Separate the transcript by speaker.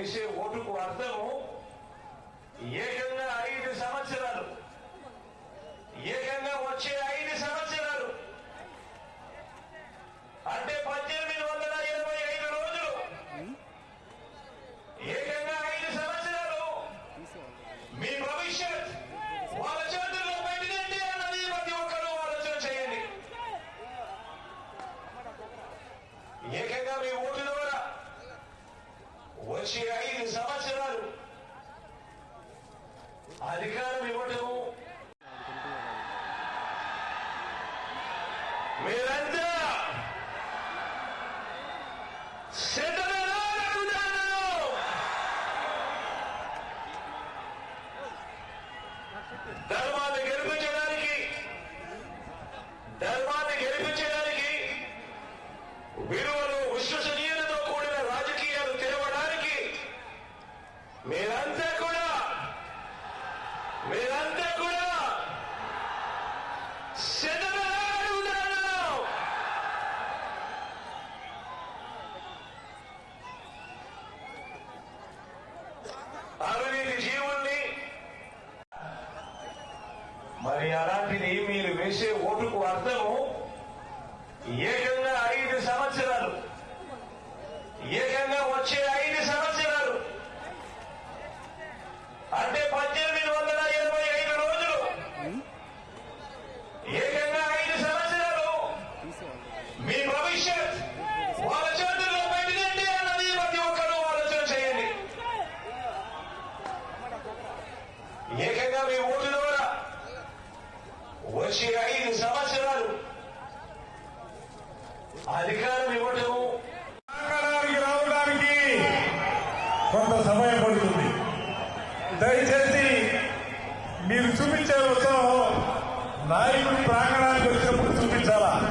Speaker 1: వేసే ఓటుకు అర్థము ఏకంగా ఐదు సంవత్సరాలు. ఏకంగా వచ్చే ఐదు అధికారం ఇవ్వటము. మీరంతా ధర్మాన్ని గెలిపించడానికి ధర్మాన్ని గెలిపించడానికి విలువలు విశ్వసనీయతతో కూడిన రాజకీయాలు తెరవడానికి మీరంతా మరి అలాంటిది మీరు వేసే ఓటుకు అర్థము ఏకంగా ఐదు సంవత్సరాలు. ఏకంగా వచ్చే ఐదు సంవత్సరాలు. అంటే పద్దెనిమిది వందల ఇరవై ఐదు రోజులు. ఏకంగా ఐదు సంవత్సరాలు. మీ భవిష్యత్ వాళ్ళ చేతుల్లో పెట్టినట్టే అన్నది ప్రతి ఒక్కరూ ఆలోచన చేయండి. ఏకంగా మీ ఓటు వచ్చి ఐదు సంవత్సరాలు అధికారం ఇవ్వటము.
Speaker 2: రావడానికి కొంత సమయం పడుతుంది. దయచేసి మీరు చూపించే ఉత్సాహం నాయకుడు ప్రాంగణానికి వచ్చినప్పుడు చూపించాలా?